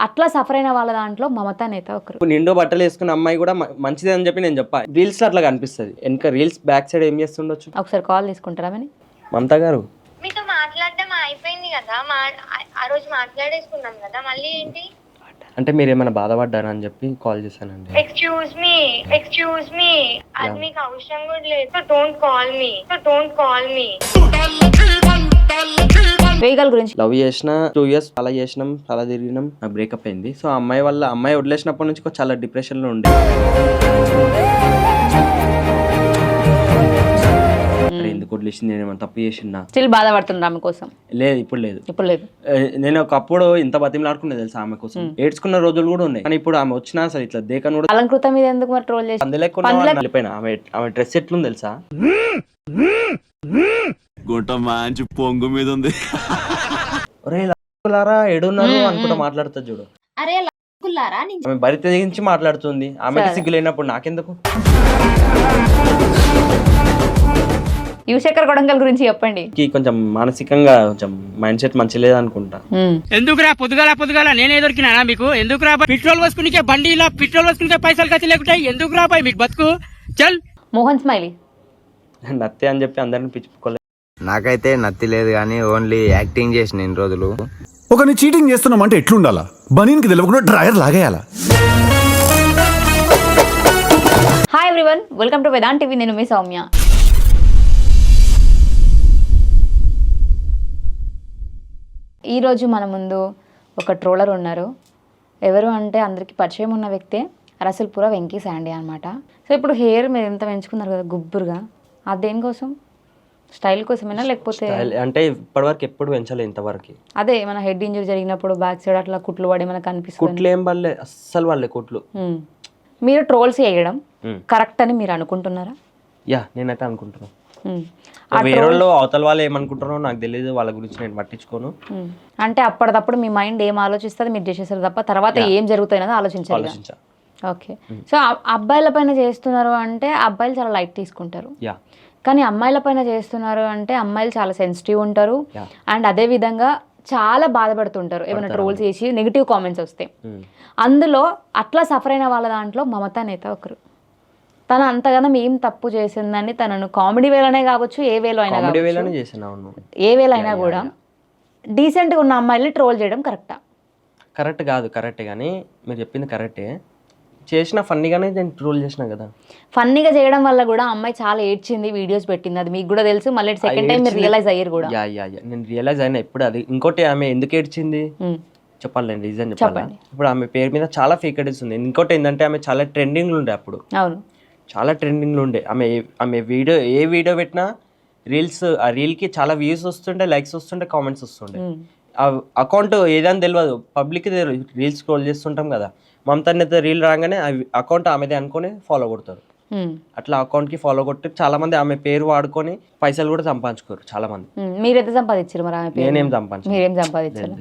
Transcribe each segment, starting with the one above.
అట్లా సఫర్ అయిన వాళ్ళ దాంట్లో మమత నేత ఒకరు. నిండో బట్టలు వేసుకున్న అమ్మాయి కూడా మంచిదే అని చెప్పి నేను చెప్పా. రీల్స్లో అట్లా కనిపిస్తుంది. వెనక రీల్స్ బ్యాక్ సైడ్ ఏం చేస్తుండొచ్చు? ఒకసారి కాల్ తీసుకుంటారా మమతా గారు. మీతో మాట్లాడడం అయిపోయింది కదా. మా ఆ- ఆ రోజు మాట్లాడేసుకున్నాం కదా. మళ్ళీ ఏంటి? అంటే మీరు ఏమైనా బాధపడ్డారా అని చెప్పి కాల్ చేశానండి. ఎక్స్క్యూజ్ మీ ఎక్స్క్యూజ్ మీ అది మీకు అవసరం కూడా లేదు. So don't call me so don't call me వేగల గురించి. లవ్ చేసిన టూ ఇయర్స్ అలా చేసినాం అలా తిరిగినాం. నాకు బ్రేకప్ అయింది. సో ఆ అమ్మాయి వల్ల అమ్మాయి వదిలేసినప్పటి నుంచి చాలా డిప్రెషన్లో ఉండే. ఎందుకు వదిలేసింది? నేను ఏమైనా తప్పు చేసిందా? స్టిల్ బాధపడుతున్నారు ఆమె కోసం? లేదు ఇప్పుడు లేదు. ఇప్పుడు లేదు. నేను ఒకప్పుడు ఇంత బతిమలాడుకునేది తెలుసా ఆమె కోసం? ఏడ్చుకున్న రోజులు కూడా ఉన్నాయి. కానీ ఇప్పుడు ఆమె వచ్చినా అసలు ఇట్లా దేకను కూడా అలంకృత మీద ఎందుకు మరి ట్రోల్ చేసి వెళ్ళిపోయినా. ఆమె ఆమె డ్రెస్ ఎట్లుంది తెలుసా? గుంట మంచి పొంగు మీద ఉంది. ఒరే లారా ఎడున్నారు అనుకుంటా మాట్లాడుతుంది చూడు. అరే లాక్కుల్లారా నీ ఆమె బరి తెగించి మాట్లాడుతుంది. ఆమెకి సిగ్గు లేనప్పుడు నాకెందుకు? యువశేఖర్ కొడంగల్ గురించి చెప్పండి. కి కొంచెం మానసికంగా కొంచెం మైండ్ సెట్ మంచి లేదనుకుంటా. ఎందుకురా పొద్దుగాల పొద్దుగాల నేనే దొరికినానా మీకు? ఎందుకురా? పెట్రోల్ పోసుకునికే బండి ఇలా పెట్రోల్ పోసుకునికే పైసలు ఖర్చు లేకుంటాయి ఎందుకురా బాయ్ మీకు బతుకు? చల్. మోహన్ స్మైలీ. నత్తే అని చెప్పి అందరిని పిచ్చుకోలేదు. నాకైతే నత్తి లేదు కానీ ఓన్లీ యాక్టింగ్ చేసిన ఇన్ని రోజులు. ఒకరిని చీటింగ్ చేస్తున్నామంటే ఎట్లుండాలా? బనీన్కి తెలియకుండా dryer లాగేయాలా? Hi everyone welcome to Vedant TV నేను మీ సౌమ్య. ఈరోజు మన ముందు ఒక ట్రోలర్ ఉన్నారు. ఎవరు అంటే అందరికీ పరిచయం ఉన్న వ్యక్తే రసల్పుర వెంకీ శాండీ అనమాట సో ఇప్పుడు హెయిర్ మీరు ఎంత పెంచుకున్నారు కదా గుబ్బురుగా. అది దేనికోసం? స్టైల్ కోసమేనా లేకపోతే అంటే ఇప్పటివరకు ఎప్పుడు పెంచలేదు ఇంతవరకు. అదే మన హెడ్ ఇంజరీ జరిగినప్పుడు బ్యాక్ సైడ్ అట్లా కుట్లు పడి మనకు కనిపిస్తుంది కుట్లు ఏం పడలే అస్సలు వాళ్ళే కుట్లు. మీరు ట్రోల్స్ చేయడం. కరెక్ట్ అని మీరు అనుకుంటున్నారా? యా నేనైతే అనుకుంటున్నాను మ్మ్. వేరే వాళ్ళు అవతల వాళ్ళు ఏమనుకుంటారో నాకు తెలియదు వాళ్ళ గురించి నేను పట్టించుకోను. అంటే అప్పటిదప్పుడు మీ మైండ్ ఏం ఆలోచిస్తుంది మీరు చేసేసారు తప్ప తర్వాత ఏం జరుగుతుందో ఆలోచించాలి ఆలోచించా. ఓకే. సో అబ్బాయిల పైన చేస్తున్నారు అంటే అబ్బాయిలు చాలా లైట్ తీసుకుంటారు. యా. కానీ అమ్మాయిల పైన చేస్తున్నారు అంటే అమ్మాయిలు చాలా సెన్సిటివ్ ఉంటారు. అండ్ అదే విధంగా చాలా బాధపడుతుంటారు. ఏమైనా ట్రోల్స్ చేసి నెగిటివ్ కామెంట్స్ వస్తాయి మ్మ్. అందులో అట్లా సఫర్ అయిన వాళ్ళ దాంట్లో మమతా నేత ఒకరు. తను అంతగానం ఏం తప్పు చేసిందని తనను కామెడీ వేలోనే కావచ్చు ఏ వేలో అయినా ఏ వేలో అయినా కూడా డీసెంట్గా ఉన్న అమ్మాయిని ట్రోల్ చేయడం కరెక్టా కరెక్ట్ కాదు కరెక్టే కానీ మీరు చెప్పింది కరెక్టే చేసిన ఫన్నీగానే నేను ట్రోల్ చేసిన కదా. ఫన్నీగా చేయడం వల్ల కూడా అమ్మాయి చాలా ఏడ్చింది వీడియోస్ పెట్టింది. అది మీకు కూడా తెలుసు. మళ్ళీ సెకండ్ టైం మీరు రియలైజ్ అయ్యారు కూడా. Yeah yeah yeah. నేను రియలైజ్ అయినా ఇప్పుడు అది. ఇంకోటి ఆమె ఎందుకు ఏడ్చింది. చెప్పాలి నేను రీజన్ చెప్పాలా. ఇప్పుడు ఆమె పేరు మీద చాలా ఫేక్ ఐడీస్ ఉంది. ఇంకోటి ఏంటంటే ఆమె చాలా ట్రెండింగ్లు ఉండే అప్పుడు. అవును. చాలా ట్రెండింగ్లు ఉండే. ఆమె ఆమె వీడియో ఏ వీడియో పెట్టినా రీల్స్ ఆ రీల్కి చాలా వ్యూస్ వస్తుండే లైక్స్ వస్తుండే కామెంట్స్ వస్తుండే. అకౌంట్ ఏదని తెలియదు పబ్లిక్ రీల్స్ స్క్రోల్ చేస్తుంటాం కదా. మమతా నేత రీల్ రాగానే అకౌంట్ ఆమెదే అనుకొని ఫాలో కొడతారు. అట్లా అకౌంట్కి ఫాలో కొట్టి చాలా మంది ఆమె పేరు వాడుకొని పైసలు కూడా సంపాదించుకోరు చాలా మంది మ్మ్. మీరు ఎంత సంపాదించారు మరి ఆమె నేనేం సంపాదించను. మీరేం సంపాదించారు.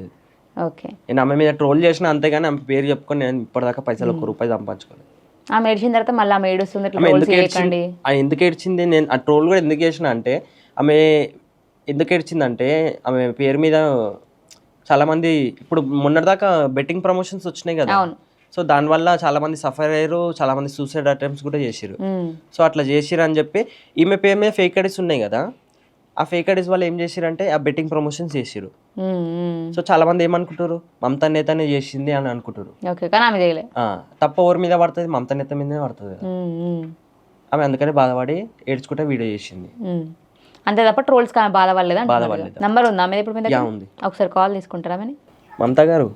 ఓకే. నేను ఆమె మీద ట్రోల్ చేసిన అంతేగాని ఆమె పేరు చెప్పుకొని నేను ఇప్పటిదాకా పైసలు ఒక్క రూపాయి సంపాదించుకోలేదు. ఆమె ఏడ్చిన తర్వాత మళ్ళీ ఆమె ఏడుస్తుంది ఎందుకు ఏడ్చింది? ఆ ఎందుకు ఏడ్చింది? నేను ఆ ట్రోల్ కూడా ఎందుకు చేసిన అంటే ఆమె ఎందుకు ఏడ్చిందంటే ఆమె పేరు మీద చాలా మంది ఇప్పుడు మొన్నటిదాకా బెట్టింగ్ ప్రమోషన్స్ వచ్చినాయి కదా. అవును. సో దానివల్ల చాలా మంది సఫర్ అయ్యారు చాలా మంది సూసైడ్ అటెంప్ట్స్ కూడా చేసిరు. సో అట్లా చేసిరు అని చెప్పి ఈమె పేరు మీద ఫేక్ ఐడీస్ ఉన్నాయి కదా ఆ ఫేక్ ఐడీస్ వల్ల ఏం చేసిరంటే ఆ బెట్టింగ్ ప్రమోషన్స్ చేసిరు. సో చాలా మంది ఏమనుకుంటారు? మమతా నేతనే చేసింది అని అనుకుంటారు. తప్ప ఎవరి మీద పడుతుంది? మమతా నేత మీదనే పడుతుంది. ఆమె అందుకనే బాధపడి ఏడ్చుకుంటే వీడియో చేసింది. అంతే తప్ప ట్రోల్స్ కానీ బాధపడలేదా బాధపడలేదు. నంబర్ ఉందా ఆమె ఇప్పుడు మీద ఉంది. ఒకసారి కాల్ తీసుకుంటారా మమతా గారు?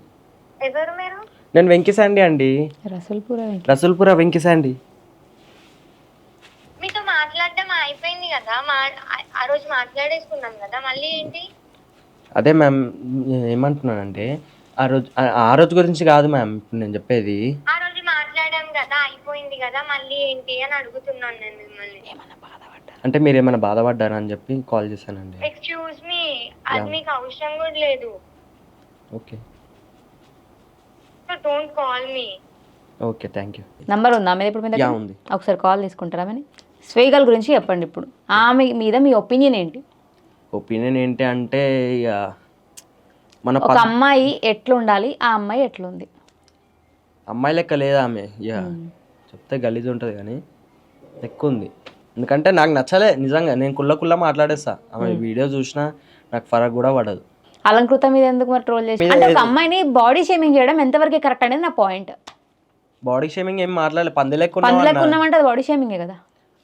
ఎవరు మీరు? నేను వెంకిసాండి అండి. రసూల్పూర్ రసూల్పుర వెంకిసాండి మీతో మాట్లాడడం అయిపోయింది కదా మా ఆ- ఆ రోజు మాట్లాడేసుకున్నాం కదా మళ్ళీ ఏంటి? అదే మ్యామ్ నేను ఏమంటున్నానంటే ఆ రోజు ఆ- ఆ రోజు గురించి కాదు మ్యామ్ ఇప్పుడు నేను చెప్పేది. ఆ రోజు మాట్లాడాం కదా అయిపోయింది కదా మళ్ళీ ఏంటి అని అడుగుతున్నాను నేను మిమ్మల్ని. అంటే మీరు ఏమైనా బాధపడ్డారా అని చెప్పి కాల్ చేశానండి. ఎక్స్క్యూజ్ మీ అది మీకు అవసరం కూడా లేదు. Okay so don't call me. Okay thank you. Number ఉందా? ఇప్పుడు మీద యా ఉంది. ఒకసారి కాల్ తీసుకుంటారా ఆమెని స్వేగల్ గురించి చెప్పండి ఇప్పుడు. ఆమె మీద మీ ఒపీనియన్ ఏంటి? ఒపీనియన్ ఏంటి అంటే ఇక మన ఒక అమ్మాయి ఎట్లుండాలి ఆ అమ్మాయి ఎట్లుంది? అమ్మాయి లెక్క లేదా ఆమె? ఇక చెప్తే గలీజ్ ఉంటుంది కానీ ఎక్కువ ఉంది ఎందుకంటే నాకు నచ్చలే నిజంగా. నేను కుల్ల కుల్ల మాట్లాడేస్తా. ఆమె వీడియో చూసినా నాకు ఫరక్ కూడా పడదు. అలంకృత మీద ఎందుకు మరి ట్రోల్ చేసి అంటే ఒక అమ్మాయిని బాడీ షేమింగ్ చేయడం ఎంతవరకు కరెక్ట్ అనేది నా పాయింట్ బాడీ షేమింగ్ ఏం మాట్లాడలే. పంది లెక్క ఉన్నావు పందులకు అన్నా. ఉన్నామంటే అది బాడీ షేమింగే కదా.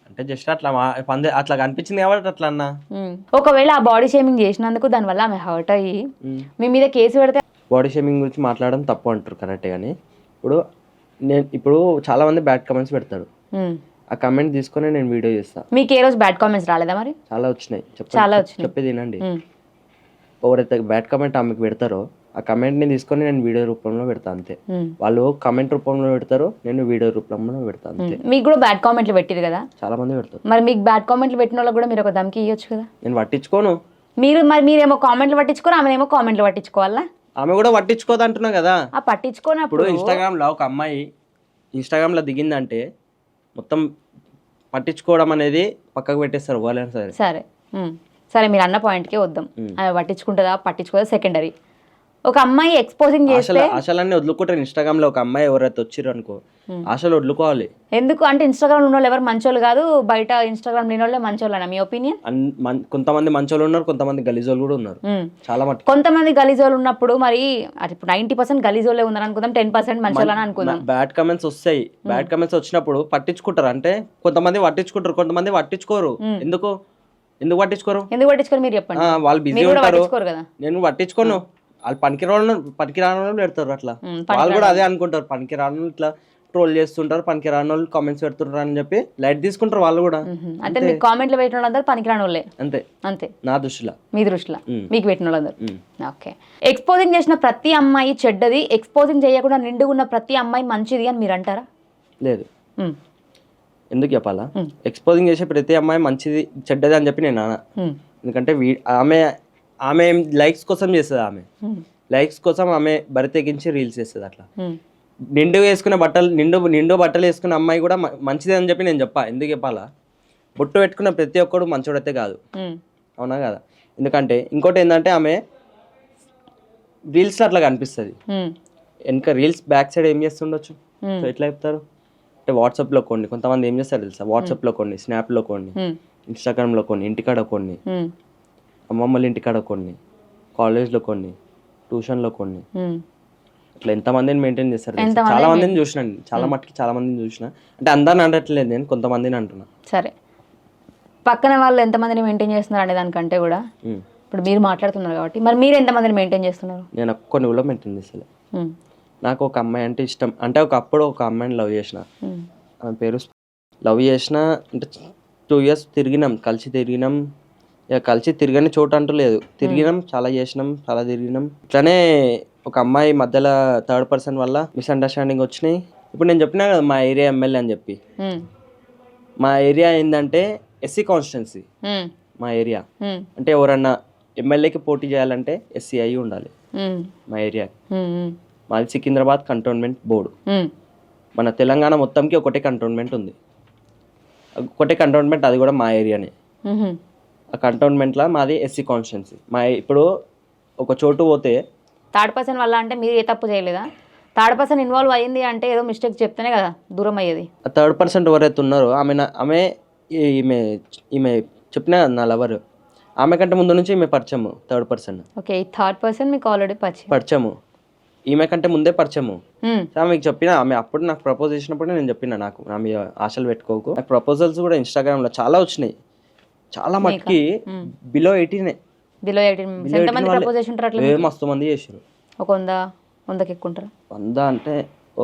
అంటే జస్ట్ అట్లా పంది అట్లా కనిపించింది కాబట్టి అట్లా అన్నా. ఒకవేళ ఆ బాడీ షేమింగ్ చేసినందుకు దానివల్ల ఆమె హర్ట్ అయ్యి మీ మీద కేసు పెడితే బాడీ షేమింగ్ గురించి మాట్లాడడం తప్పు అంటారు కరెక్టే కానీ ఇప్పుడు నేను ఇప్పుడు చాలా మంది బ్యాడ్ కమెంట్స్ పెడతారు. ఉమ్. ఆ కమెంట్ తీసుకొని నేను వీడియో చేస్తా. మీకు ఏ రోజు బ్యాడ్ కామెంట్స్ రాలేదా మరి? చాలా వచ్చినాయి. చాలా వచ్చినాయి. చెప్పేది వినండి. ఎవరైతే బ్యాడ్ కమెంట్ ఆమెకు పెడతారో ఆ కమెంట్ని తీసుకొని నేను వీడియో రూపంలో పెడతా అంతే. వాళ్ళు కమెంట్ రూపంలో పెడతారు నేను వీడియో రూపంలో పెడతా అంతే. మీకు కూడా బ్యాడ్ కామెంట్లు పెట్టిరు కదా? చాలా మంది పెడతారు. మరి మీకు బ్యాడ్ కామెంట్లు పెట్టిన వాళ్ళకి కూడా మీరు ఒక దమ్కి ఇవ్వచ్చు కదా? నేను పట్టించుకోను. మీరు మరి మీరేమో కామెంట్లు పట్టించుకోరు ఆమెనేమో కామెంట్లు పట్టించుకోవాలా? ఆమె కూడా పట్టించుకోదు అంటున్నా కదా. ఆ ఇప్పుడు పట్టించుకోనప్పుడు ఇన్స్టాగ్రామ్లో ఒక అమ్మాయి ఇన్స్టాగ్రామ్లో దిగిందంటే మొత్తం పట్టించుకోవడం అనేది పక్కకు పెట్టేస్తారు వాళ్ళైనా సరే. సరే. సరే మీరు అన్న పాయింట్కే వద్దాం. ఆమె పట్టించుకుంటుందా? పట్టించుకోదా? సెకండరీ. ఒక అమ్మాయి ఎక్స్పోజింగ్ చేస్తే ఆశలన్నీ వదులుకుంటారు. ఇన్స్టాగ్రామ్లో ఒక అమ్మాయి ఎవరైతే వచ్చిర్రు అనుకో ఆశలు వదులుకోవాలి. ఎందుకు? అంటే ఇన్స్టాగ్రామ్ ఉన్న వాళ్ళు ఎవరు మంచోళ్ళు కాదు. బయట ఇన్స్టాగ్రామ్ లేని వాళ్ళే మంచోళ్ళనా? మీ ఒపీనియన్? అన్- కొంతమంది మంచోళ్ళు ఉన్నారు కొంతమంది గలీజోళ్ళు కూడా ఉన్నారు. చాలా మట్టుకు కొంతమంది గలీజోళ్ళు ఉన్నప్పుడు మరి అది ఇప్పుడు నైంటీ పర్సెంట్ గలీజోళ్ళే ఉన్నారు అనుకుందాం టెన్ పర్సెంట్ మంచోళ్ళని అనుకుందాం. బ్యాడ్ కమెంట్స్ వస్తాయి. బ్యాడ్ కమెంట్స్ వచ్చినప్పుడు పట్టించుకుంటారు. అంటే కొంతమంది పట్టించుకుంటారు కొంతమంది పట్టించుకోరు. ఎందుకు? ఎందుకు పట్టించుకోరు? ఎందుకు పట్టించుకోరు మీరు చెప్పండి. వాళ్ళు బిజీ ఉంటారు. నేను పట్టించుకోను. వాళ్ళు పనికిరాను పనికిరాని వాళ్ళు పెడతారు అట్లా. వాళ్ళు కూడా అదే అనుకుంటారు. పనికిరాని వాళ్ళు ఇట్లా ట్రోల్ చేస్తుంటారు. పనికిరాని వాళ్ళు కామెంట్స్ పెడుతుంటారు అని చెప్పి లైట్ తీసుకుంటారు వాళ్ళు కూడా. అంటే మీకు కామెంట్లు పెట్టిన వాళ్ళందరూ పనికిరాని వాళ్ళే. అంతే. అంతే. నా దృష్టిలో. మీ దృష్టిలో. మీకు పెట్టిన వాళ్ళందరూ. ఓకే. ఎక్స్పోజింగ్ చేసిన ప్రతి అమ్మాయి చెడ్డది. ఎక్స్పోజింగ్ చేయకుండా నిండుగా ఉన్న ప్రతి అమ్మాయి మంచిది అని మీరు అంటారా? లేదు. ఎందుకు చెప్పాలా? ఎక్స్పోజింగ్ చేసే ప్రతి అమ్మాయి మంచిది చెడ్డది అని చెప్పి నేను మ్మ్. ఎందుకంటే వీ ఆమె ఆమె లైక్స్ కోసం చేస్తుంది ఆమె. లైక్స్ కోసం ఆమె బరి తెగించి రీల్స్ చేస్తుంది అట్లా. నిండు వేసుకునే బట్టలు నిండు నిండు బట్టలు వేసుకున్న అమ్మాయి కూడా మంచిదే అని చెప్పి నేను చెప్పా. ఎందుకు చెప్పాలా? బొట్టు పెట్టుకున్న ప్రతి ఒక్కడు మంచోడైతే కాదు. అవునా కదా? ఎందుకంటే ఇంకోటి ఏంటంటే ఆమె రీల్స్లో అట్లా కనిపిస్తుంది. వెనక రీల్స్ బ్యాక్ సైడ్ ఏం చేస్తుండొచ్చు? ఎట్లా చెప్తారు? అంటే వాట్సాప్లో కొన్ని కొంతమంది ఏం చేస్తారు తెలుసా? వాట్సాప్లో కొన్ని స్నాప్లో కొన్ని. ఇన్స్టాగ్రామ్లో కొన్ని ఇంటికాడ కొన్ని మ్మ్. అమ్మమ్మల ఇంటికాడ కొన్ని కాలేజ్లో కొన్ని ట్యూషన్లో కొన్ని. ఇట్లా ఎంతమందిని మెయింటైన్ చేస్తారు చాలా మందిని చూసిన చాలా మట్టుకి చాలా మందిని చూసిన. అంటే అందరిని అనట్లేదు నేను కొంతమందిని అంటున్నా. సరే. పక్కన వాళ్ళు ఎంతమందిని మెయింటైన్ చేస్తున్నారు అనే దానికంటే కూడా. ఇప్పుడు మీరు మాట్లాడుతున్నారు కాబట్టి మరి మీరు ఎంతమందిని మెయింటైన్ చేస్తున్నారు? నేను కొన్ని కూడా మెయింటైన్ చేస్తలే. నాకు ఒక అమ్మాయి అంటే ఇష్టం అంటే ఒకప్పుడు ఒక అమ్మాయిని లవ్ చేసిన. ఆమె పేరు లవ్ చేసిన అంటే టూ ఇయర్స్ తిరిగినాం కలిసి తిరిగినాం ఇక కలిసి తిరగని చోటు అంటూ లేదు తిరిగినాం చాలా చేసినాం చాలా తిరిగినాం ఇట్లానే ఒక అమ్మాయి మధ్యలో థర్డ్ పర్సన్ వల్ల మిస్అండర్స్టాండింగ్ వచ్చినాయి ఇప్పుడు నేను చెప్పినా కదా మా ఏరియా ఎమ్మెల్యే అని చెప్పి. మా ఏరియా ఏంటంటే ఎస్సీ కాన్స్టిట్యున్సీ. మా ఏరియా. అంటే ఎవరన్నా ఎమ్మెల్యేకి పోటీ చేయాలంటే ఎస్సీ అయి ఉండాలి. మా ఏరియా. మాది సికింద్రాబాద్ కంటోన్మెంట్ బోర్డు. మన తెలంగాణ మొత్తంకి ఒకటే కంటోన్మెంట్ ఉంది. ఒకటే కంటోన్మెంట్ అది కూడా మా ఏరియానే. ఆ కంటోన్మెంట్లో మాది ఎస్సీ కాన్స్టిట్యున్సీ. మా ఇప్పుడు ఒక చోటు పోతే థర్డ్ పర్సన్ వల్ల అంటే మీరు ఏ తప్పు చేయలేదా? థర్డ్ పర్సన్ ఇన్వాల్వ్ అయ్యింది అంటే ఏదో మిస్టేక్ చెప్తేనే కదా దూరం అయ్యేది థర్డ్ పర్సెంట్ ఎవరైతే ఉన్నారో ఆమె ఆమె ఈమె ఈమె చెప్పిన నా లవర్. ఆమె కంటే ముందు నుంచి ఈమె పరిచయము third person. Okay third person మీకు ఆల్రెడీ పరిచయం. పరిచయము. ఈమె కంటే ముందే పరిచయము. సో మీకు చెప్పిన ఆమె అప్పుడు నాకు ప్రపోజ్ చేసినప్పుడు నేను చెప్పిన నాకు. ఆమె ఆశలు పెట్టుకోకు. నాకు ప్రపోజల్స్ కూడా ఇన్స్టాగ్రామ్లో చాలా వచ్చినాయి. చాలా మట్టుకి బిలో ఎయిటీనే బిలో ఎయిటీన్ మస్తు మంది చేసారు ఒక వంద వందకి ఎక్కువ ఉంటారు వంద అంటే ఓ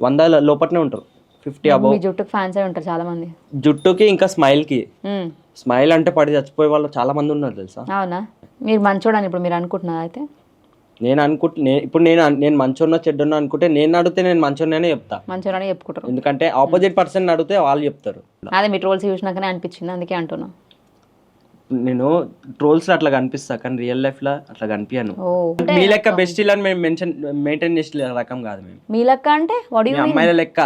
వంద లోపట్నే ఉంటారు. ఫిఫ్టీ అబౌవ్ మీ జుట్టుకు ఫ్యాన్స్ అయి ఉంటారు చాలా మంది. జుట్టుకి ఇంకా స్మైల్కి మ్మ్. స్మైల్ అంటే పడి చచ్చిపోయే వాళ్ళు చాలా మంది ఉన్నారు తెలుసా? అవునా? మీరు మంచోడని ఇప్పుడు మీరు అనుకుంటున్నారు అయితే? నేను అనుకుంటే నే- ఇప్పుడు నేను నేను మంచోన్నా చెడ్డున్నా అనుకుంటే నేను అడిగితే నేను మంచోన్ననే చెప్తా. మంచోడని చెప్పుకుంటారు. ఎందుకంటే ఆపోజిట్ పర్సన్ అడిగితే వాళ్ళు చెప్తారు. అదే మీ ట్రోల్స్ చూసినాకనే అనిపించింది అందుకే అంటున్నా. నేను ట్రోల్స్ అట్లా కనిపిస్తా కానీ రియల్ లైఫ్లో అట్లా కనిపించాను మీ లెక్క బెస్ట్ ఇలా మేము మెన్షన్ మెయింటైన్ చేసే రకం కాదు మేము. మీ లెక్క అంటే అమ్మాయిల లెక్క.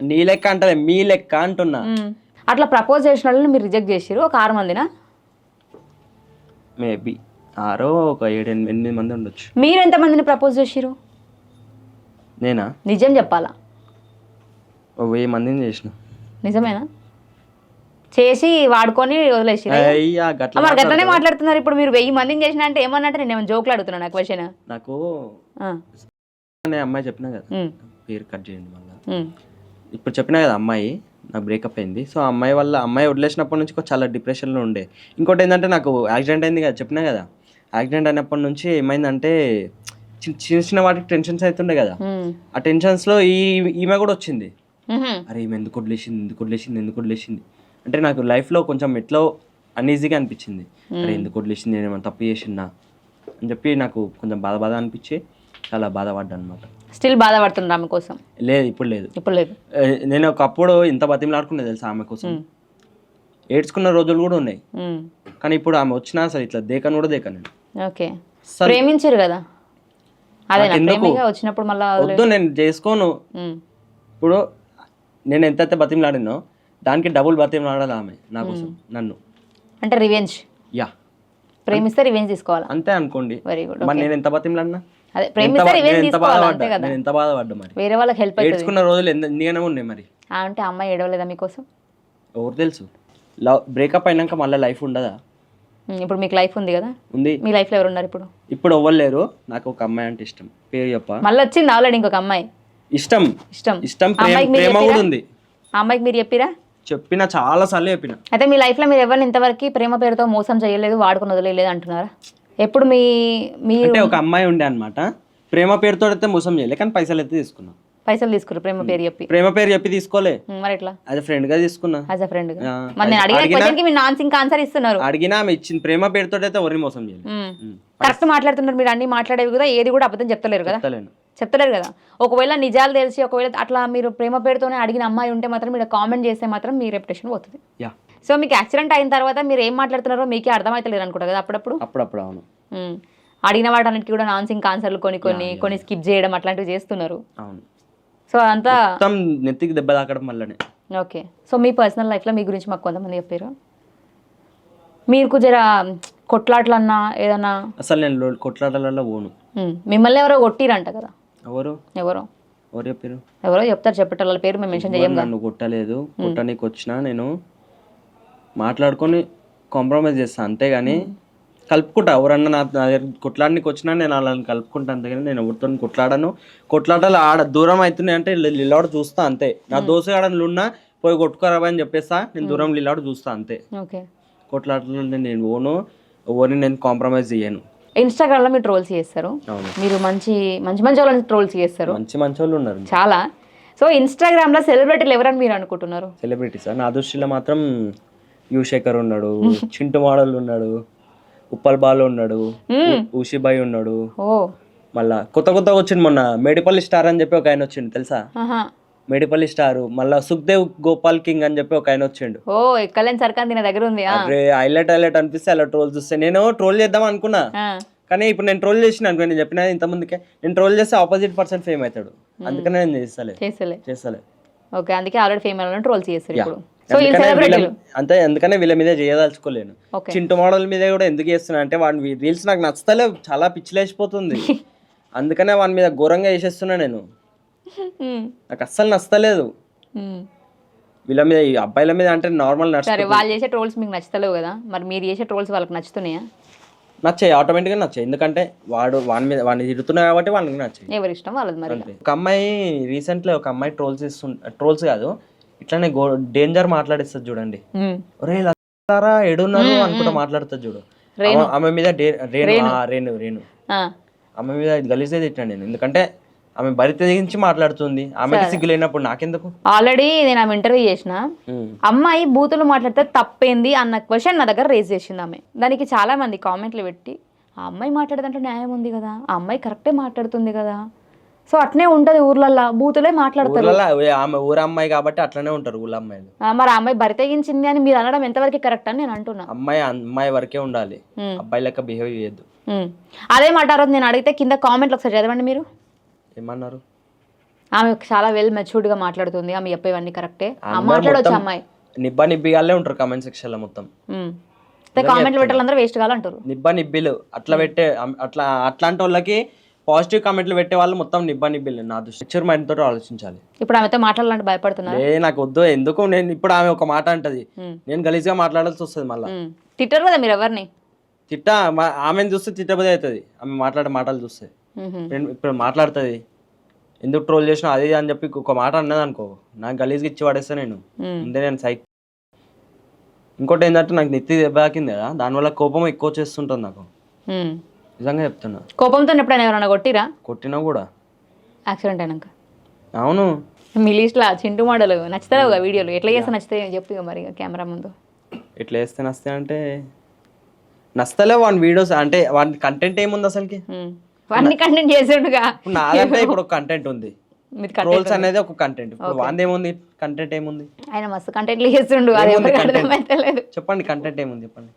నీ లెక్క అంటే మీ లెక్క అంటున్నా. అట్లా ప్రపోజ్ చేసిన వాళ్ళని మీరు రిజెక్ట్ చేసిరు ఒక ఆరు మందినా? మేబీ ఆరో ఒక ఏడు ఎనిమిది మంది ఉండొచ్చు. మీరు ఎంతమందిని ప్రపోజ్ చేసిరు నేనా? నిజం చెప్పాలా? ఓ వెయ్యి మందిని చేసిన. నిజమేనా? చేసి వాడుకొని మరి గట్లనే. మాట్లాడుతున్నారు. ఇప్పుడు మీరు వెయ్యి మందిని చేసిన అంటే ఏమన్నట్టు నేను ఏమైనా జోకులు అడుగుతున్నాను నాకు క్వశ్చన్ నాకు అనే అమ్మాయి చెప్పినా కదా. పేరు కట్ చేయండి మళ్ళీ. ఇప్పుడు చెప్పినా కదా అమ్మాయి నాకు బ్రేకప్ అయింది. సో అమ్మాయి వల్ల అమ్మాయి వదిలేసినప్పటి నుంచి చాలా డిప్రెషన్లో ఉండే. ఇంకోటి ఏంటంటే నాకు యాక్సిడెంట్ అయింది కదా చెప్పినా కదా. యాక్సిడెంట్ అయినప్పటి నుంచి ఏమైందంటే చిన్న చిన్న చిన్న వాటికి టెన్షన్స్ అవుతుండే కదా. ఆ టెన్షన్స్లో ఈ ఈమె కూడా వచ్చింది. అరే ఈమె ఎందుకు వదిలేసింది ఎందుకు వదిలేసింది ఎందుకు వదిలేసింది? అంటే నాకు లైఫ్లో కొంచెం ఎట్లో అన్ఈజీగా అనిపించింది. అరే ఎందుకు వదిలేసింది నేను ఏమైనా తప్పు చేసిందా? అని చెప్పి నాకు కొంచెం బాధ బాధ అనిపించి చాలా బాధపడ్డా అనమాట స్టిల్ బాధపడుతున్నారు ఆమె కోసం? లేదు ఇప్పుడు లేదు. ఇప్పుడు లేదు. నేను ఒకప్పుడు ఇంత బతిమలాడుకునేది తెలుసా ఆమె కోసం? ఏడ్చుకున్న రోజులు కూడా ఉన్నాయి. కానీ ఇప్పుడు ఆమె వచ్చినా అసలు ఇట్లా దేకను కూడా దేకను ఓకే. ప్రేమించారు కదా? అదే వచ్చినప్పుడు మళ్ళీ వద్దు నేను చేసుకోను. ఇప్పుడు నేను ఎంతైతే బతిమలాడినో దానికి డబుల్ బతిమలాడాలి ఆమె నా కోసం నన్ను. అంటే రివెంజ్? యా. ప్రేమిస్తే రివెంజ్ తీసుకోవాలా? అంతే అనుకోండి. వెరీ గుడ్ మరి నేను ఎంత బతిమలాడినా? అదే ప్రేమిస్తే రివెంజ్ నేను ఎంత తీసుకోవాలి అంతే కదా? నేను ఎంత బాధపడ్డా మరి? వేరే వాళ్ళకి హెల్ప్ అవుతుంది. ఏడ్చుకున్న రోజులు ఎంత ఎన్నిగానే ఉన్నాయి మరి. అంటే అమ్మాయి ఏడవలేదా మీకోసం? ఎవరు తెలుసు? లవ్ బ్రేకప్ అయినాక మళ్ళీ లైఫ్ ఉండదా. ఇప్పుడు మీకు లైఫ్ ఉంది కదా? ఉంది. మీ లైఫ్లో ఎవరు ఉన్నారు ఇప్పుడు? ఇప్పుడు ఎవ్వరు నాకు ఒక అమ్మాయి అంటే ఇష్టం. పేరు చెప్ప. మళ్ళీ వచ్చింది ఆల్రెడీ ఇంకొక అమ్మాయి. ఇష్టం. ఇష్టం. ఇష్టం ప్రేమ కూడా? ఉంది. ఆ అమ్మాయికి మీరు చెప్పిరా? చెప్పిన చాలా సార్లు చెప్పిన. అయితే మీ లైఫ్లో మీరు ఎవరిని ఇంతవరకు ప్రేమ పేరుతో మోసం చేయలేదు వాడుకుని వదిలేదు అంటున్నారా? ఎప్పుడు మీ మీ అంటే ఒక అమ్మాయి ఉండే అనమాట ప్రేమ పేరుతో అయితే మోసం చేయలే కానీ పైసలు అయితే తీసుకున్నా. పైసలు తీసుకురు ప్రేమ పేరు చెప్పి. ప్రేమ పేరు చెప్పి తీసుకోలే. మరి ఎట్లా? అది ఫ్రెండ్గా తీసుకున్నా. యాజ్ అ ఫ్రెండ్ ఆ, మరి నేను అడిగిన అడిగినా- క్వశ్చన్కి మీరు నాన్ సింక్ ఆన్సర్ ఇస్తున్నారు. అడిగినా ఆమె ఇచ్చింది. ప్రేమ పేరుతో అయితే ఎవరిని మోసం చేయలేదు. కరెక్ట్ మాట్లాడుతున్నారు. మీరు అన్ని మాట్లాడేవి కదా ఏది కూడా అబద్ధం చెప్తలేరు కదా? చెప్తలేరు కదా? ఒకవేళ నిజాలు తెలిసి ఒకవేళ అట్లా మీరు ప్రేమ పేరుతోనే అడిగిన అమ్మాయి ఉంటే మాత్రం మీరు కామెంట్ చేస్తే మాత్రం మీ రెప్యుటేషన్ పోతుంది. సో మీకు యాక్సిడెంట్ అయిన తర్వాత మీరు ఏం మాట్లాడుతున్నారో మీకే అర్థమవుతలేదు అనుకుంటా కదా అప్పుడప్పుడు? అప్పుడప్పుడు అవును. అడిగిన వాటన్నిటికీ కూడా నాన్ సింక్ ఆన్సర్లు కొన్ని కొన్ని కొన్ని స్కిప్ చేయడం అట్లాంటివి చేస్తున్నారు. అవును. సో అదంతా మొత్తం నెత్తికి దెబ్బ తాకడం వల్లనే. ఓకే. సో మీ పర్సనల్ లైఫ్లో మీ గురించి మాకు కొంతమంది చెప్పారు. మీకు జర కొట్లాట్లన్నా ఏదన్నా? అసలు నేను కొట్లాటలలో పోను. మ్మ్. మిమ్మల్ని ఎవరో కొట్టిరంట కదా. ఎవరు? ఎవరో? ఎవరు చెప్పారు ఎవరో చెప్తారు చెప్పేటోళ్ళ పేరు మేము మెన్షన్ చేయం కదా. నన్ను కొట్టలేదు. కొట్టడానికి వచ్చినా నేను మాట్లాడుకొని కాంప్రమైజ్ చేస్తాను అంతేగాని కలుపుకుంటా. ఎవరన్నా నా కొట్లాడడానికి వచ్చినా నేను వాళ్ళని కలుపుకుంటా అంతేగాని నేను ఎవరితో కొట్లాడను. కొట్లాటలు ఆడ దూరం అవుతున్నాయి అంటే లిల్లాడు చూస్తా అంతే. నా దోసగాడలు ఉన్నా పోయి కొట్టుకోరా అని చెప్పేస్తా. నేను దూరం లిల్లాడు చూస్తా అంతే. ఓకే. కొట్లాటలు నేను ఓను ఎవరిని నేను కాంప్రమైజ్ చేయను ఇన్స్టాగ్రామ్లో మీరు ట్రోల్స్ చేస్తారు. మీరు మంచి మంచి మంచి వాళ్ళని ట్రోల్స్ చేస్తారు. మంచి మంచి వాళ్ళు ఉన్నారు. చాలా. సో ఇన్స్టాగ్రామ్లో సెలబ్రిటీలు ఎవరని మీరు అనుకుంటున్నారు? సెలబ్రిటీస్? నా దృష్టిలో మాత్రం యువశేఖర్ ఉన్నాడు చింటు మోడల్ ఉన్నాడు ఉప్పల్ బాలు ఉన్నాడు ఊషిబాయి ఉన్నాడు. మళ్ళా కొత్త కొత్తగా వచ్చింది మొన్న మేడిపల్లి స్టార్ అని చెప్పి ఒక ఆయన వచ్చిండు తెలుసా? మేడిపల్లి స్టార్ మళ్ళా సుఖ్దేవ్ గోపాల్ కింగ్ అని చెప్పి ఒక ఆయన వచ్చిండు. ఓ ఎక్కలేని సర్కాన్ దీని దగ్గర ఉంది. అరే హైలైట్ హైలైట్ అనిపిస్తే అలా ట్రోల్ చూస్తే. నేను ట్రోల్ చేద్దాం అనుకున్నా. కానీ ఇప్పుడు నేను ట్రోల్ చేసిన అనుకో నేను చెప్పిన ఇంత ముందుకే. నేను ట్రోల్ చేస్తే ఆపోజిట్ పర్సన్ ఫేమ్ అవుతాడు. అందుకనే నేను చేస్తలే. చేస్తలే. చేస్తలే. ఓకే అందుకే ఆల్రెడీ ఫేమ్ అయిన ట్రోల్స్ చేస్తారు. ఇప్పుడు. అంతే అందుకనే వీళ్ళ మీద చేయదలుచుకోలేను. చింటు మోడల్ మీద కూడా ఎందుకు చేస్తున్నా అంటే వాడి రీల్స్ నాకు నచ్చతలే చాలా పిచ్చిలేసిపోతుంది. అందుకనే వాని మీద ఘోరంగా చేసేస్తున్నా నేను. నాకు అస్సలు నచ్చతలేదు. వీళ్ళ మీద ఈ అబ్బాయిల మీద అంటే నార్మల్ సరే వాళ్ళు చేసే ట్రోల్స్ మీకు నచ్చుతలేవు కదా? మరి మీరు చేసే ట్రోల్స్ వాళ్ళకి నచ్చుతున్నాయా? నచ్చాయి ఆటోమేటిక్గా నచ్చాయి. ఎందుకంటే వాడు వాని మీద వాడిని తిడుతున్నా కాబట్టి వాళ్ళకి నచ్చాయి. ఎవరి ఇష్టం? వాళ్ళది మరి ఒక అమ్మాయి రీసెంట్లీ ఒక అమ్మాయి ట్రోల్స్ ఇస్తు ట్రోల్స్ కాదు. ఇట్లానే డేంజర్ మాట్లాడిస్తుంది చూడండి. ఒరే ఎడున్నారు అనుకుంటా మాట్లాడుతుంది చూడు. ఆమె- ఆమె మీద రేణు రేణు. ఆమె మీద గలీజే తిట్టాను నేను. ఎందుకంటే ఆమె బరి తెగించి మాట్లాడుతుంది. ఆమెకి సిగ్గు లేనప్పుడు నాకెందుకు? ఆల్రెడీ నేను ఆమె ఇంటర్వ్యూ చేసిన. అమ్మాయి బూతులు మాట్లాడితే తప్పేంది అన్న క్వశ్చన్ నా దగ్గర రేజ్ చేసింది ఆమె. దానికి చాలా మంది కామెంట్లు పెట్టి ఆ అమ్మాయి మాట్లాడదంటే న్యాయం ఉంది కదా. ఆ అమ్మాయి కరెక్టే మాట్లాడుతుంది కదా. సో అట్నే ఉంటది ఊర్లల్లో. బూతులే మాట్లాడతారు. ఊర్లలో ఏ- ఆమె ఊర అమ్మాయి కాబట్టి అట్లనే ఉంటారు ఊళ్ళ అమ్మాయిలు. ఆ, మరి ఆ అమ్మాయి బరి తెగించింది అని మీరు అనడం ఎంతవరకు కరెక్ట్ అని నేను అంటున్నా. అమ్మాయి అమ్మాయి వరకే ఉండాలి. అబ్బాయి లెక్క బిహేవ్ చేయొద్దు. ఉమ్. అదే మాట ఆ రోజు నేను అడిగితే కింద కామెంట్లు ఒకసారి చదవండి మీరు. ఏమన్నారు? ఆమె చాలా వెల్ మెచ్యూర్డ్గా మాట్లాడుతుంది. ఆమె చెప్పేవన్నీ కరెక్టే ఆ అందరు మాట్లాడొచ్చు మొత్తం అమ్మాయి? నిబ్బా నిబ్బిగాలే ఉంటారు కామెంట్ సెక్షన్లో మొత్తం. ఉమ్. కామెంట్లు పెట్టాలందరూ వేస్ట్ కావాలంటారు నిబ్బా నిబ్బిలు. అట్లా పెట్టే అట్లా అట్లాంటి వాళ్ళకి పాజిటివ్ కామెంట్లు పెట్టే వాళ్ళు మొత్తం నిబ్బా నిబ్బిలు నా దృష్టి మైండ్ తోటి ఆలోచించాలి. ఇప్పుడు ఆమెతో మాట్లాడాలంటే భయపడుతున్నారు ఏ నాకు వద్దు. ఎందుకు? నేను ఇప్పుడు ఆమె ఒక మాట అంటది. నేను గలీజ్గా మాట్లాడాల్సి వస్తుంది మళ్ళీ. తిట్టరు కదా మీరు ఎవరిని? తిట్ట ఆమెను చూస్తే తిట్టబోదే అవుతుంది. ఆమె మాట్లాడే మాటలు చూస్తే. ఇప్పుడు మాట్లాడుతుంది. ఎందుకు ట్రోల్ చేసినా అది అని చెప్పి ఒక మాట అన్నది అనుకో నాకు గలీజ్గా ఇచ్చి పడేస్తా నేను. ముందే నేను సైక్ ఇంకోటి ఏంటంటే నాకు నెత్తి దెబ్బ తాకింది కదా. దానివల్ల కోపం ఎక్కువ చేస్తుంటుంది నాకు. నిజంగా చెప్తున్నా. కోపంతో ఎప్పుడైనా ఎవరైనా కొట్టిరా? కొట్టినా కూడా. యాక్సిడెంట్ అయినాక. అవును. మీ లిస్ట్లో చింటూ మోడల్ నచ్చుతావు వీడియోలు? ఎట్లా చేస్తే నచ్చితే చెప్పు ఇక మరి కెమెరా ముందు. ఎట్లా వేస్తే నస్తే అంటే నస్తలే వాడి వీడియోస్ అంటే వాడి కంటెంట్ ఏముంది అసలుకి. వాడిని కంటెంట్ చేసేట్టుగా. నాదంటే ఇప్పుడు కంటెంట్ ఉంది. కంటెంట్ అనేది ఒక కంటెంట్ ఇప్పుడు వాంది ఏముంది? కంటెంట్ ఏముంది? ఆయన మస్తు కంటెంట్లు చేస్తుండు? అర్థమైతలేదు. చెప్పండి కంటెంట్ ఏముంది చెప్పండి.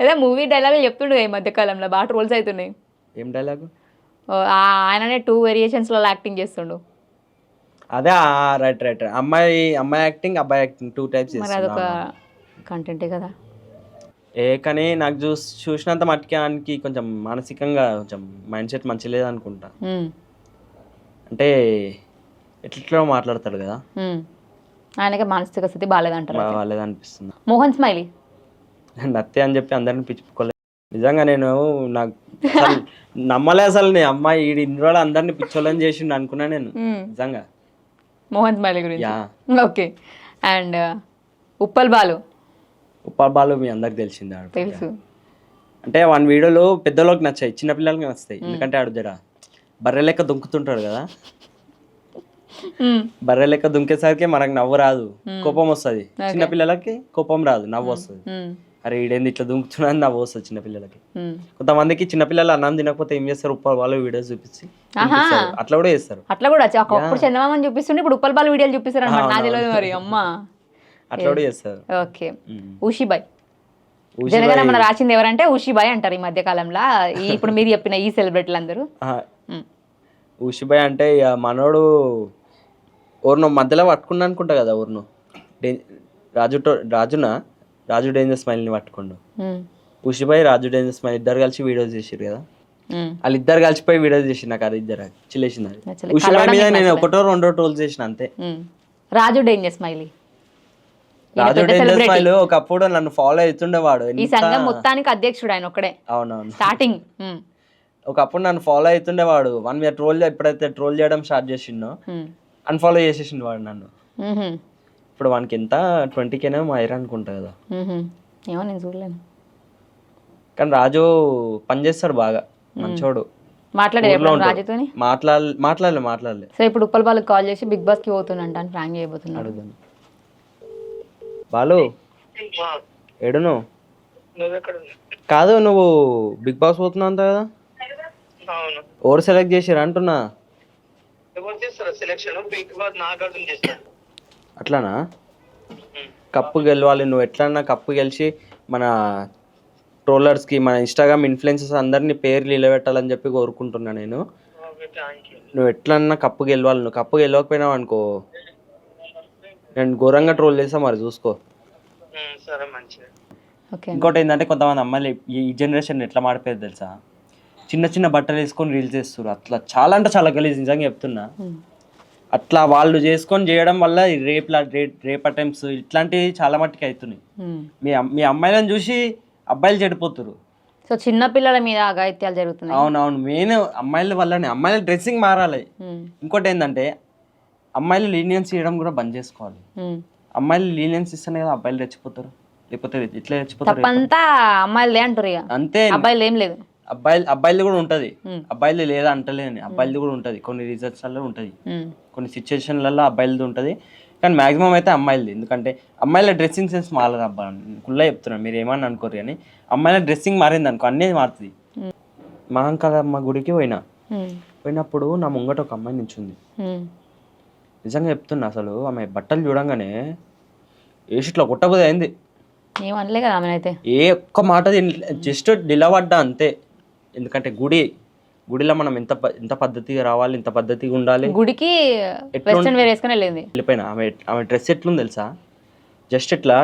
అదే మూవీ డైలాగులు చెప్తుండు ఈ మధ్య కాలంలో బాగా ట్రోల్స్ అవుతున్నాయి ఏం డైలాగు ఆయననే టూ వేరియేషన్స్లో యాక్టింగ్ చేస్తుండు. అదే రైట్ రైట్ అమ్మాయి అమ్మాయి యాక్టింగ్ అబ్బాయి యాక్టింగ్ టూ టైప్స్ మరి అదొక కంటెంటే కదా. ఏ కానీ నాకు చూసి చూసినంత మట్టుకి కొంచెం మానసికంగా కొంచెం మైండ్ సెట్ మంచి లేదనుకుంటా. అంటే ఎట్లా మాట్లాడతాడు కదా. ఆయనకి మానసిక స్థితి బాగాలేదంటారు బా- వాళ్ళేదనిపిస్తుంది మోహన్ స్మైలీ. నత్తే అని చెప్పి అందరిని పిచ్చుకోలేదు. నిజంగా నేను నాకు నమ్మలే అసలు నీ అమ్మాయి ఈడు ఇన్ని రోజులు అందరిని పిచ్చోళ్ళని చేసిండు అనుకున్నా నేను. నిజంగా. మోహన్ స్మైలీ గురించి. ఓకే. అండ్ ఉప్పల్ బాలు. ఉప్పల్ బాలు మీ అందరికి తెలిసిందే. తెలుసు. అంటే వన్ వీడియోలు పెద్దలోకి నచ్చాయి చిన్న పిల్లలకి నచ్చుతాయి. ఎందుకంటే ఆడు జర బర్రె లెక్క దుంకుతుంటాడు కదా. బర్రె లెక్క దుంకేసరికి మనకు నవ్వు రాదు. కోపం వస్తుంది. చిన్న పిల్లలకి కోపం రాదు నవ్వు వస్తుంది. అరే ఈడేంది ఇట్లా దుంకుతున్నా నవ్వు వస్తుంది చిన్న పిల్లలకి. మ్మ్. కొంతమందికి చిన్న పిల్లలు అన్నం తినకపోతే ఏం చేస్తారు? ఉప్పల్ వాళ్ళు వీడియోస్ చూపించి. అట్లా కూడా చేస్తారు. అట్లా కూడా ఒకప్పుడు చందమామని చూపిస్తుండే ఇప్పుడు ఉప్పల్ బాలు వీడియోలు చూపిస్తారు అనమాట తెలియదు మరి అమ్మా. అట్లా కూడా చేస్తారు. ఓకే. ఉషిబాయ్ ఊసి జనగణ రాసింది ఎవరంటే ఉషిబాయ్ అంటారు ఈ మధ్య కాలంలో ఇప్పుడు మీరు చెప్పిన ఈ సెలబ్రిటీలు అందరూ. ఊషిబాయ్ అంటే ఇక మనోడు ఊరిను మధ్యలో పట్టుకున్నా అనుకుంటా కదా ఊరిను రాజు రాజునా రాజు డేంజర్ స్మైల్ని పట్టుకుండు. ఊషిబాయ్ రాజు డేంజర్ స్మైల్ ఇద్దరు కలిసి వీడియోస్ చేసారు కదా. వాళ్ళు ఇద్దరు కలిసిపోయి వీడియోస్ చేసి నాకు అది ఇద్దరు చిల్లేసింది అది కలవడం మీద నేను. ఒకటో రెండో ట్రోల్ చేసిన అంతే. Raju danger Smiley Raju danger. Smile ఒకప్పుడు నన్ను ఫాలో అవుతుండేవాడు ఈ సంఘం మొత్తానికి అధ్యక్షుడు ఆయన ఒక్కడే అవునవును స్టార్టింగ్. ఒకప్పుడు నన్ను ఫాలో అవుతుండేవాడు వన్ మీద ట్రోల్ ఎప్పుడైతే ట్రోల్ చేయడం స్టార్ట్ చేసిండో. అన్ఫాలో చేసేసిండు వాడు నన్ను. ఇప్పుడు వానికి ఎంత? ట్వంటీకేనే మాయర్ అనుకుంటా కదా. ఏమో నేను చూడలేను. కానీ రాజు పని చేస్తాడు బాగా. మంచోడు. మాట్లాడారు ఊర్లో ఎప్పుడు ఉంటాడు. రాజుతోని. మాట్లాడ మాట్లాడలే మాట్లాడలే. సో ఇప్పుడు ఉప్పల్ బాలకు కాల్ చేసి బిగ్ బాస్కి పోతున్నంట అని ప్రాంక్ చేయబోతున్నాడు అడుగుదాను బాలు ఏడును కాదు నువ్వు బిగ్ బాస్ పోతున్నావు అంత కదా. ఎవరు సెలెక్ట్ చేసిరు అంటున్నా? అట్లానా? కప్పు గెలవాలి. నువ్వు ఎట్లన్నా కప్పు గెలిచి మన ట్రోలర్స్కి మన ఇన్స్టాగ్రామ్ ఇన్ఫ్లుయెన్సెస్ అందరినీ పేర్లు నిలబెట్టాలని చెప్పి కోరుకుంటున్నా నేను. నువ్వు ఎట్లన్నా కప్పు గెలవాలి. నువ్వు కప్పు గెలవకపోయినావు అనుకో. నేను ఘోరంగా ట్రోల్ చేసా మరి చూసుకో. సరే మంచిది. ఓకే ఇంకోటి ఏంటంటే కొంతమంది అమ్మాయిలు ఈ జనరేషన్ ఎట్లా మాడిపోయేది తెలుసా? చిన్న చిన్న బట్టలు వేసుకొని రీల్స్ చేస్తారు అట్లా చాలా అంటే చాలా గలీజ్ నిజంగా చెప్తున్నా. అట్లా వాళ్ళు చేసుకొని చేయడం వల్ల రేప్ రేప్ అటెంప్ట్స్ ఇట్లాంటివి చాలా మట్టుకు అవుతున్నాయి మీ మీ అమ్మాయిలను చూసి అబ్బాయిలు చెడిపోతారు సో చిన్న పిల్లల మీద అఘాయిత్యాలు జరుగుతున్నాయి. అవునవును. మెయిన్ అమ్మాయిల వల్లనే అమ్మాయిల డ్రెస్సింగ్ మారాలి. ఇంకోటి ఏంటంటే అమ్మాయిలు లీనియన్స్ ఇవ్వడం కూడా బంద్ చేసుకోవాలి. మ్మ్. అమ్మాయిలు లీనియన్స్ ఇస్తేనే కదా అబ్బాయిలు రెచ్చిపోతారు. లేకపోతే ఇట్లా రెచ్చిపోతారు. తప్పంతా అమ్మాయిలదే అంటారు అంతే. అబ్బాయిలు ఏం లేదు. అబ్బాయిలు అబ్బాయిలు కూడా ఉంటది. అబ్బాయిలు లేదా అంటలేని. అబ్బాయిలు కూడా ఉంటది. కొన్ని రీజన్స్లలో ఉంటది. కొన్ని సిచ్యువేషన్లలో అబ్బాయిలది ఉంటుంది. కానీ మాక్సిమం అయితే అమ్మాయిలది. ఎందుకంటే అమ్మాయిల డ్రెస్సింగ్ సెన్స్ మారదు అబ్బా. కుల్లా చెప్తున్నాను మీరు ఏమని అనుకోరు కానీ అమ్మాయిల డ్రెస్సింగ్ మారింది అనుకో అన్నీ మారుతుంది. మహంకాళమ్మ గుడికి పోయినా. పోయినప్పుడు నా ముంగట ఒక అమ్మాయి నించుంది. నిజంగా చెప్తున్నా అసలు. ఆమె బట్టలు చూడంగానే ఇట్లా కొట్టబోదే అయింది. ఏ ఒక్క మాట జస్ట్ నిలబడ్డా అంతే. ఎందుకంటే గుడి గుడిలో మనం ఎంత ఎంత పద్ధతిగా రావాలి ఇంత పద్ధతిగా ఉండాలి? గుడికి ఎట్లా వెస్టర్న్ వేర్ వేసుకుని వెళ్ళింది. వెళ్ళిపోయినా? ఆమె ఆమె డ్రెస్ ఎట్లుంది తెలుసా? జస్ట్ ఇట్లా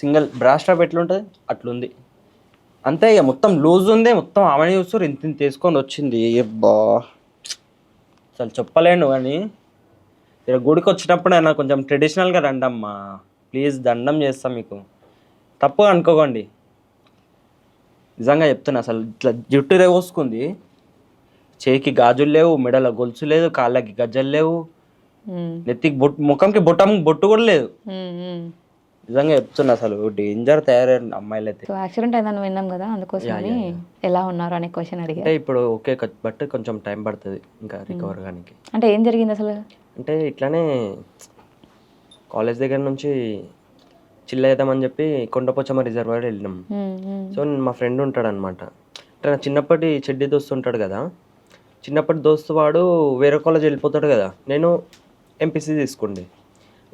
సింగిల్ బ్రా స్టాప్ ఎట్లుంటుంది? అట్లుంది. అంతే ఇక మొత్తం లూజ్ ఉంది మొత్తం ఆమె చూస్తారు ఇంత ఇంత తీసుకొని వచ్చింది. బా అసలు చెప్పలేను కానీ ఇక్కడ గుడికి వచ్చినప్పుడు అయినా కొంచెం ట్రెడిషనల్గా రండి అమ్మా ప్లీజ్ దండం చేస్తాం మీకు. తప్పు అనుకోకండి. నిజంగా చెప్తున్నా అసలు ఇట్లా జుట్టు రేవోసుకుంది చేయికి గాజులు లేవు మెడల గొలుసు లేదు కాళ్ళకి గజ్జలు లేవు. నెత్తికి బొట్టు ముఖంకి బొట్టం బొట్టు కూడా లేదు. నిజంగా చెప్తున్నా అసలు డేంజర్ తయారయ్యారు అమ్మాయిలు అయితే యాక్సిడెంట్ అయిందని విన్నాం కదా అందుకోసమని ఎలా ఉన్నారు అనే క్వశ్చన్ అడిగా. అంటే ఇప్పుడు ఓకే బట్ కొంచెం టైం పడుతుంది ఇంకా రికవర్ కానికి. అంటే ఏం జరిగింది అసలు? అంటే ఇట్లానే కాలేజ్ దగ్గర నుంచి చిల్ అవుదామని చెప్పి కొండపోచమ్మ రిజర్వాయర్ వెళ్ళినాం. సో మా ఫ్రెండ్ ఉంటాడు అనమాట అంటే నా చిన్నప్పటి చెడ్డి దోస్తు ఉంటాడు కదా. చిన్నప్పటి దోస్తు వాడు వేరే కాలేజ్ వెళ్ళిపోతాడు కదా. నేను ఎంపీసీ తీసుకోండి.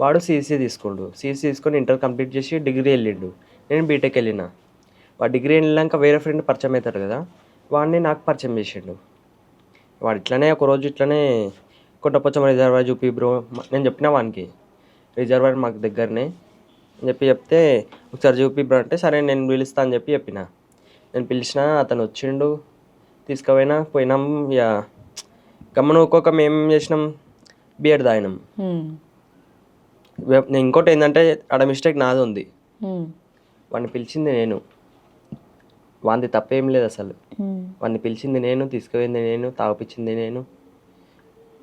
వాడు సిఎస్సి తీసుకోండు. సిఎస్సి తీసుకొని ఇంటర్ కంప్లీట్ చేసి డిగ్రీ వెళ్ళిండు. నేను బీటెక్ వెళ్ళిన. వాడు డిగ్రీ వెళ్ళాక వేరే ఫ్రెండ్ పరిచయం అవుతాడు కదా. వాడిని నాకు పరిచయం చేసిండు. వాడు ఇట్లనే ఒక రోజు ఇట్లనే కొండపోచమ్మ రిజర్వాయర్ చూపి బ్రో నేను చెప్పిన వానికి. రిజర్వాయర్ మాకు దగ్గరనే. అని చెప్పి చెప్తే ఒకసారి చూపి బ్రో అంటే సరే నేను పిలుస్తా అని చెప్పి చెప్పిన. నేను పిలిచిన అతను వచ్చిండు. తీసుకుపోయినా పోయినాం ఇక గమ్మను ఒక్కొక్క మేము ఏం చేసినాం? బియర్ తాగినాం. ఇంకోటి ఏంటంటే ఆడ మిస్టేక్ నాది ఉంది. వాడిని పిలిచింది నేను. వాంది తప్పేం లేదు అసలు. వాడిని పిలిచింది నేను తీసుకుపోయింది నేను తాగిపించింది నేను.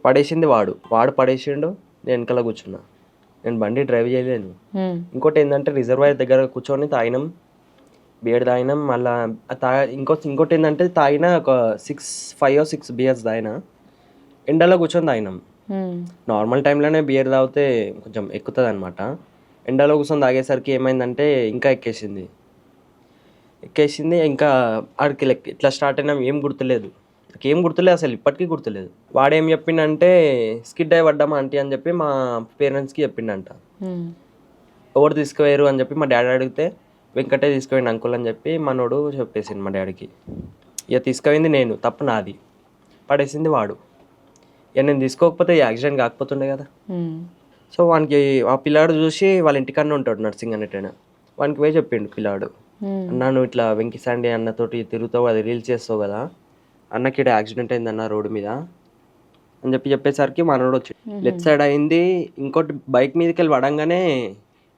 పడేసింది వాడు. వాడు పడేసిండు నేను వెనకాల కూర్చున్నా. నేను బండి డ్రైవ్ చేయలేను. ఇంకోటి ఏంటంటే రిజర్వాయర్ దగ్గర కూర్చొని తాగినాం. బియర్ తాగినాం. మళ్ళా తా ఇంకో ఇంకోటి ఏంటంటే తాగిన ఒక సిక్స్ ఫైవ్ సిక్స్ బియర్స్ తాగిన. ఎండలో కూర్చొని తాగినాం. నార్మల్ టైంలోనే బియర్ తాగితే కొంచెం ఎక్కుతుంది అనమాట ఎండలో కూర్చొని తాగేసరికి ఏమైందంటే ఇంకా ఎక్కేసింది. ఎక్కేసింది ఇంకా ఆడికి ఇట్లా స్టార్ట్ అయినాం ఏం గుర్తులేదు. నాకు ఏం గుర్తులేదు అసలు ఇప్పటికీ గుర్తులేదు. వాడేం చెప్పిండంటే స్కిడ్ అయి పడ్డామా ఆంటీ అని చెప్పి మా పేరెంట్స్కి చెప్పిండంట. ఎవరు తీసుకుపోయారు? అని చెప్పి మా డాడీ అడిగితే వెంకటే తీసుకుపోయింది అంకుల్ అని చెప్పి మనోడు చెప్పేసింది మా డాడీకి. ఇక తీసుకుపోయింది నేను తప్పు నాది. పడేసింది వాడు. ఇక నేను తీసుకోకపోతే యాక్సిడెంట్ కాకపోతుండే కదా. సో వానికి ఆ పిల్లాడు చూసి వాళ్ళ ఇంటికన్నా ఉంటాడు నర్సింగ్ అనేటైనా వానికి పోయి చెప్పిండు పిల్లాడు. ఉమ్. అన్నా నువ్వు ఇట్లా వెంకి సాండి అన్నతోటి తిరుగుతావు అది రీల్స్ చేస్తావు కదా. అన్నకి ఇక్కడ యాక్సిడెంట్ అయిందన్న రోడ్డు మీద అని చెప్పి చెప్పేసరికి మనోడు వచ్చి లెఫ్ట్ సైడ్ అయింది. ఇంకోటి బైక్ మీదకి వెళ్ళి పడంగానే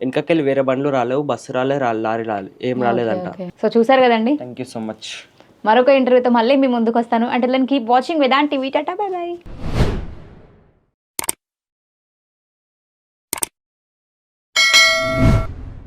వెనకకెళ్ళి వేరే బండ్లు రాలేవు బస్సు రాలే లారీ రాలే ఏం రాలేదంట. సో చూసారు కదండి? థ్యాంక్ యూ సో మచ్ మరొక ఇంటర్వ్యూతో మళ్ళీ మీ ముందుకు వస్తాను అంటే keep watching Vedant TV tata bye bye